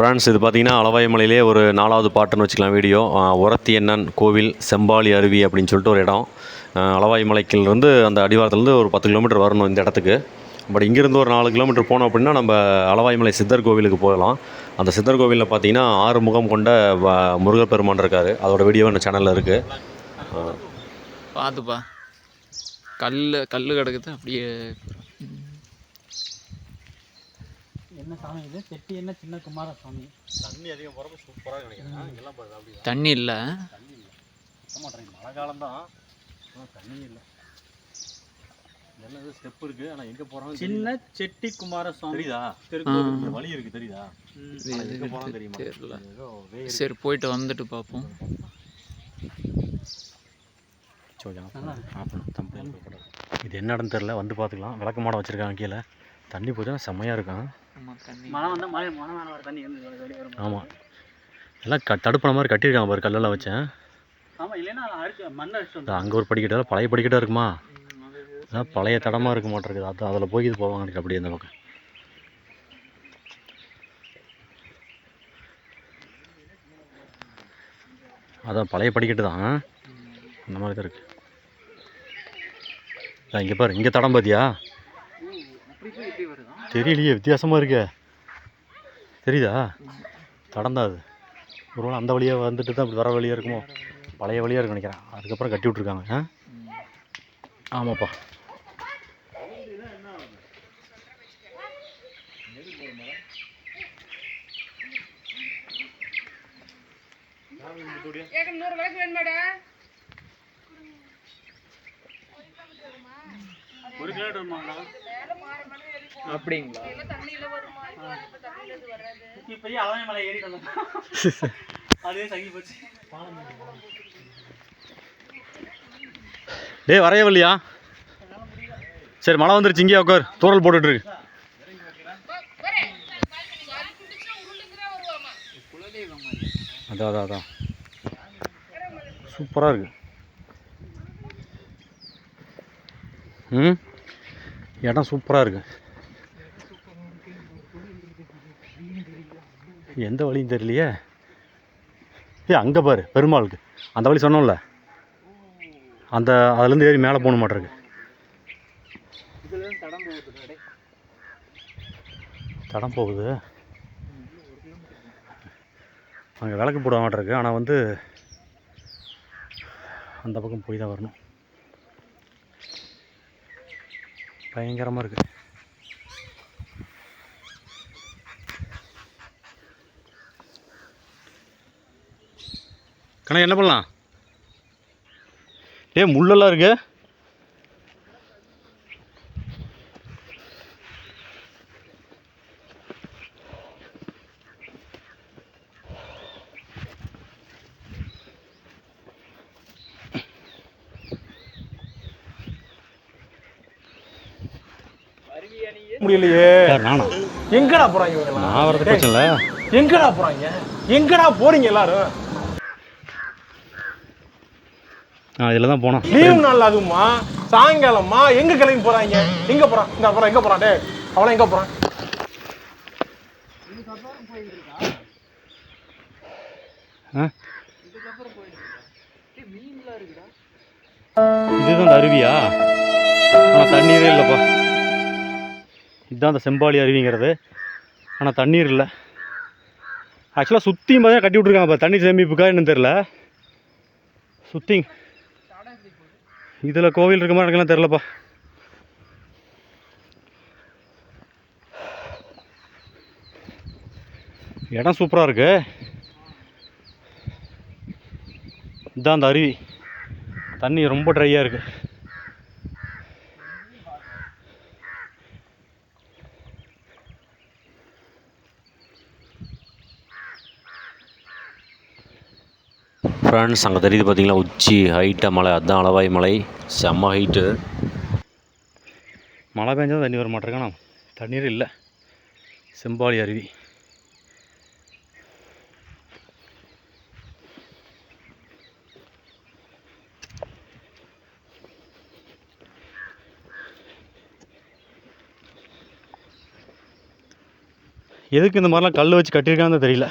Friends இது பார்த்திங்கன்னா அளவாய்மலையிலே ஒரு நாலாவது பாட்டுன்னு வச்சுக்கலாம் வீடியோ. உரத்தி என்னன் கோவில் செம்பாளி அருவி அப்படின்னு சொல்லிட்டு ஒரு இடம். அளவாய்மலைக்கிலிருந்து அந்த அடிவாரத்துலேருந்து ஒரு பத்து கிலோமீட்டர் வரணும் இந்த இடத்துக்கு. பட் இங்கேருந்து ஒரு நாலு கிலோமீட்டர் போனோம் அப்படின்னா நம்ம அளவாய்மலை சித்தர் கோவிலுக்கு போகலாம். அந்த சித்தர் கோவிலில் பார்த்தீங்கன்னா ஆறு முகம் கொண்ட வ- முருகர் பெருமான் இருக்கார். அதோட வீடியோ இந்த சேனலில் இருக்குது பார்த்துப்பா. கல் கல் கிடக்குது அப்படியே என்ன சாமி இது? செட்டி என்ன சின்ன குமாரசாமி? தண்ணி அதிகம் போகிறப்ப சூப்பராக நினைக்கிறேன். இங்கெல்லாம் அப்படி தண்ணி இல்லை. தண்ணி இல்லை. சுத்த மாட்டேங்க மழை காலம் தான் தண்ணி இல்லை. என்ன ஸ்டெப் இருக்குது ஆனால் எங்கே போகிறாங்க சின்ன செட்டி குமாரசாமி தெரியுதா? திருக்கோவில் இங்க வழி இருக்கு தெரியுதா. ஆனா எங்க போறோம்னு தெரியுமா? இருக்கு. சரி போயிட்டு வந்துட்டு பார்ப்போம். இது என்ன இடம்னு தெரியல. வந்து பார்த்துக்கலாம். விளக்கு மாடம் வச்சிருக்காங்க கீழே. தண்ணி போச்சுன்னா செம்மையாக இருக்கும். ஆமாம் எல்லாம் க தடுப்புன மாதிரி கட்டியிருக்காங்க பாரு கல்லெல்லாம் வச்சேன் ஆமா இல்லைன்னா அதை அடிச்சு மண்ணை அடிச்சு வந்து அங்கே ஒரு படிக்கட்டு பழைய படிக்கட்டாக இருக்குமா? அதான் பழைய தடமாக இருக்க மாட்டிருக்குது அது அதில் போய் இது போவாங்க அப்படியே இந்த பக்கம். அதான் பழைய படிக்கட்டு தான் அந்த மாதிரி தான் இருக்கு. இங்கே பாரு இங்கே தடம் பார்த்தியா அப்படி போய் எப்படி வருதா தெரியலையே வித்தியாசமாக இருக்கே. தெரியுதா? தடம் தான் அது ஒருவேளை அந்த வழியாக வந்துட்டு தான் அப்படி வர வழியாக இருக்குமோ? பழைய வழியாக இருக்கு நினைக்கிறேன். அதுக்கப்புறம் கட்டி விட்ருக்காங்க ஆ? ஆமாப்பா. ஒரு கிலோமீட்டர் வருமாங்களா அப்படிங்களா? மலை அதே போச்சு. டேய் வரையவில்லையா சரி மழை வந்துருச்சு இங்கேயே உட்கார். தூரல் போட்டுட்டு இருக்கு அதான் அதான் அதான். சூப்பராக இருக்கு. ம்? இடம் சூப்பராக இருக்கு. எந்த வழியும் தெரியலையே. ஏ அங்கே பாரு பெருமாளுக்கு. அந்த வழி சொன்னோம்ல. அந்த அதுலேருந்து ஏறி மேலே போகணும் மாட்டிருக்கு. தடம் போகுது அங்கே விளக்கு போட மாட்டிருக்கு. ஆனால் வந்து அந்த பக்கம் போய் தான் வரணும். பயங்கரமாக இருக்கு. கணக்கு என்ன பண்ணலாம்? ஏ முள்ளெல்லாம் இருக்கு. முடியலையே. நானா? எங்கடா போறாங்க நான் வரது பிரச்சனை இல்லை. எங்கடா போறாங்க? எங்கடா போறீங்க எல்லாரும் ஆ இதில் தான் போனோம். லீவ் நாள் அதுவுமா? சாயங்காலமா? எங்க கிளம்பி போறாங்க? எங்க போறான் இந்த அப்புறம் எங்க போறான் டே அவளை எங்க போறான் ஆ? இதுதான் அருவியா? ஆனால் தண்ணீரே இல்லைப்பா. இதுதான் அந்த செம்பாளி அருவிங்கிறது. ஆனால் தண்ணீர் இல்லை. ஆக்சுவலாக சுற்றியும் பார்த்தா கட்டி விட்ருக்காங்க தண்ணி சேமிப்புக்கா என்னன்னு தெரில சுற்றி இதில் கோவில் இருக்க மாதிரி எனக்குலாம் தெரிலப்பா இடம் சூப்பராக இருக்கு. இதுதான் அந்த அருவி. தண்ணி ரொம்ப ட்ரையாக இருக்குது ஃப்ரெண்ட்ஸ் அங்கே தெரியுது பார்த்தீங்களா உச்சி ஹைட்டாக மலை அதுதான் அளவாய் மலை செம்ம ஹைட்டு மழை பெஞ்சால் தண்ணி வர மாட்டேருக்கானா? தண்ணீர் இல்லை. செம்பாளி அருவி. எதுக்கு இந்த மாதிரிலாம் கல் வச்சு கட்டியிருக்கான்னு தெரியல.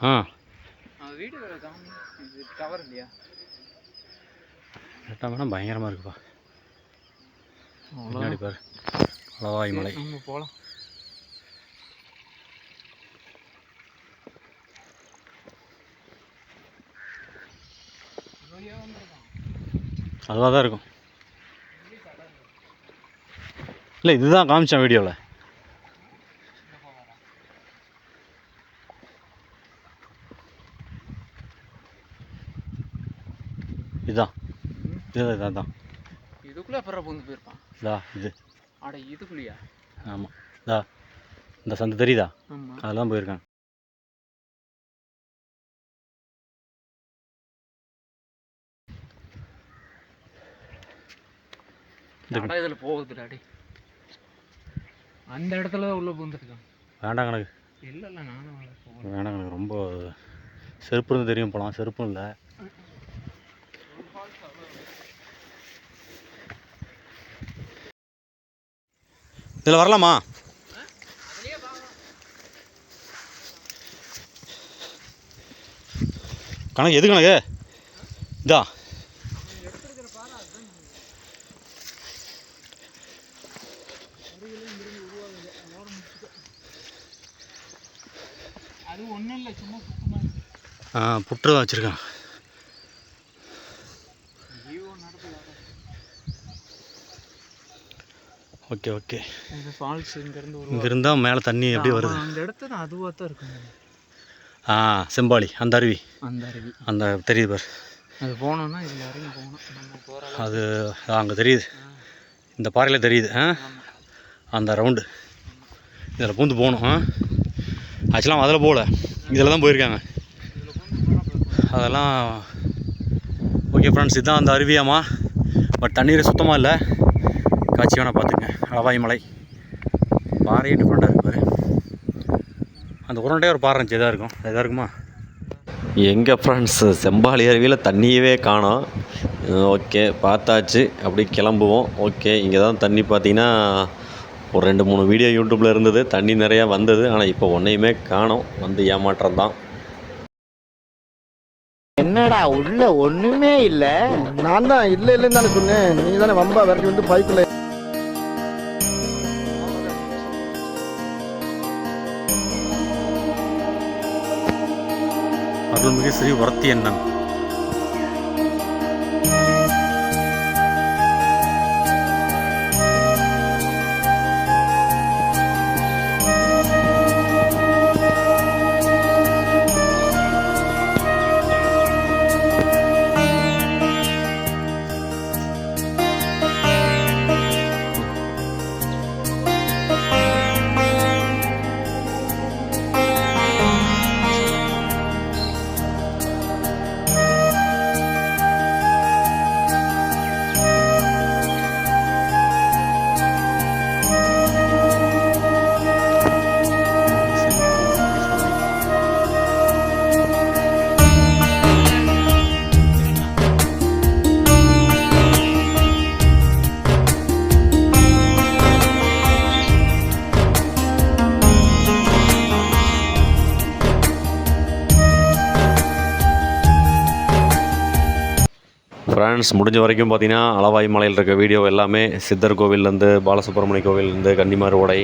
ஆ. டவர் இல்லையா? பயங்கரமாக இருக்குப்பா. பாரு. அளவாய் மலை. போகலாம் அதுவாக தான் இருக்கும். இல்லை இதுதான் காமிச்சேன் வீடியோவில் இதுதான் இதான் தான் இதுக்குள்ளே அப்புறம் பூந்து போயிருப்பான். இதா இது. அட இதுக்குள்ளேயா? ஆமாம் இதா இந்த சந்து தெரியுதா? அதெல்லாம் அட இதில் போகுதுடா டே அந்த இடத்துல தான் உள்ள பூந்துருக்கான். வேண்டாம் கணக்கு. இல்லை இல்லை நானும் வேண்டாம் கணக்கு. ரொம்ப செருப்பு இருந்து தெரியும் போகலாம் செருப்பும் இல்லை. இதில் வரலாமா? கணக்கு எது கணக்கு? இதா. அது இல்லை சும்மா புற்று தான் வச்சுருக்கான். Okay okay. இந்த ஃபால்ஸ் இங்கேருந்து ஒரு இங்கே இருந்தால் மேலே தண்ணி எப்படி வருது. அந்த இடத்துல அதுவாக தான் இருக்கும் ஆ செம்பாளி அந்த அருவி. அந்த அருவி. அந்த தெரியுது பாரு. அது போனோம்னா இதில் இறங்கி போகணும். நம்ம போகிற அது அங்கே தெரியுது. இந்த பாறையில் தெரியுது ஆ? அந்த ரவுண்டு இதில் பூந்து போகணும் ஆ? ஆக்சுவலாக அதில் போகல. இதில் தான் போயிருக்காங்க. அதெல்லாம் ஓகே ஃப்ரெண்ட்ஸ் இதுதான் அந்த அருவியாமா பட் தண்ணீர் சுத்தமாக இல்லை. காட்சி வேணால் பார்த்துங்க. அளவாய் மலை பாறையே டிஃப்ரெண்ட்டாக இருக்கு பாரு. அந்த உருண்டையே ஒரு பாறை இருந்துச்சு. இதாக இருக்கும். இதாக இருக்குமா? எங்கே ஃப்ரெண்ட்ஸ் செம்பாளி அருவியில் தண்ணியவே காணோம். ஓகே பார்த்தாச்சு. அப்படி கிளம்புவோம். ஓகே இங்கே தான் தண்ணி பார்த்தீங்கன்னா ஒரு ரெண்டு மூணு வீடியோ யூடியூப்பில் இருந்தது. தண்ணி நிறையா வந்தது. ஆனால் இப்போ ஒன்றையுமே காணோம். வந்து ஏமாற்றம் தான் என்னடா உள்ள ஒண்ணுமே இல்ல. நான் தான் இல்லை இல்லைன்னு தானே சொன்னேன். நீ தானே வம்பா விரட்டி வந்து பைக்கில் அருள்மிகு ஸ்ரீ வரத்தி அண்ணன் ஃப்ரெண்ட்ஸ் முடிஞ்ச வரைக்கும் பார்த்தீங்கன்னா அளவாய் மலையில் இருக்க வீடியோ எல்லாமே சித்தர் கோவில்லேருந்து பாலசுப்ரமணிய கோவிலேருந்து கன்னிமார் ஓடை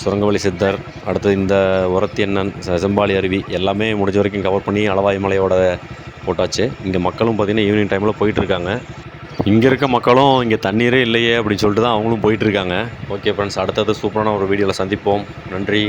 சுரங்கவழி சித்தர் அடுத்து இந்த உரத்தி அண்ணன் செம்பாளி அருவி எல்லாமே முடிஞ்ச வரைக்கும் கவர் பண்ணி அளவாய் மலையோட போட்டாச்சு. இங்கே மக்களும் பார்த்தீங்கன்னா ஈவினிங் டைமில் போயிட்டுருக்காங்க. இங்கே இருக்க மக்களும் இங்கே தண்ணீரே இல்லையே அப்படின்னு சொல்லிட்டு தான் அவங்களும் போயிட்டுருக்காங்க. ஓகே ஃப்ரெண்ட்ஸ் அடுத்தது சூப்பரான ஒரு வீடியோவில் சந்திப்போம். நன்றி.